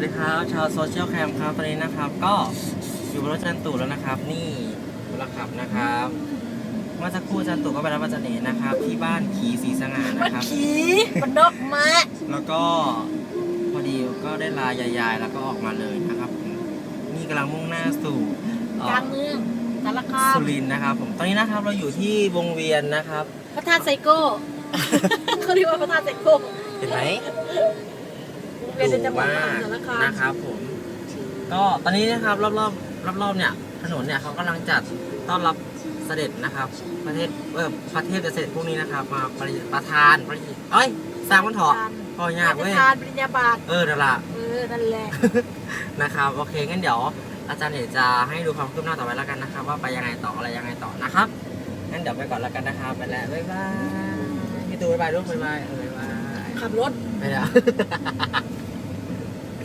วัสดีครับ ชาวโซเชียลแคมครับตอนนี้นะครับ ก็อยู่บนรถจันตู่แล้วนะครับ นี่บุรขับนะครับเมื่อสักครู่จันตู่ก็ไปรับอาจารย์เอกนะครับ ที่บ้านขีสีสง่ามันนะครับ ขี่มันนกมาแล้วก็พอดีก็ได้ลายายๆแล้วก็ออกมาเลยนะครับผมนี่กำลังมุ่งหน้าสู่เอ่อกลางเมืองสารคามสุรินทร์นะครับ ผมตอนนี้นะครับเราอยู่ที่วงเวียนนะครับ พระธาตุไซโก้เขาเรียกว่าพระธาตุไซโก้เห็นไหม เรียนในจังหวัดมหาสารคามนะครับผม ก็ตอนนี้นะครับรอบรอบรอบรอบๆเนี่ยถนนเนี่ยเขากำลังจัดต้อนรับเสด็จนะครับ ประเทศเออประเทศจะเสด็จพวกนี้นะครับ มาประประธานประเอ้ยสร้างมันเถอะพอยากพเว้ยระทานปริญญาบัตรเออนั่นละเออนั่นแหละนะครับโอเคงั้นเดี๋ยวอาจารย์เอกจะให้ดูความคืบหน้าต่อไปแล้วกันนะครับ ว่าไปยังไงต่ออะไรยังไงต่อนะครับงั้นเดี๋ยวไปก่อนแล้วกันนะครับไปแล้วบ๊ายบายพี่ตูนบ๊ายบายลูกบ๊ายบายเออบ๊ายบาย ขับรถ ไม่ได้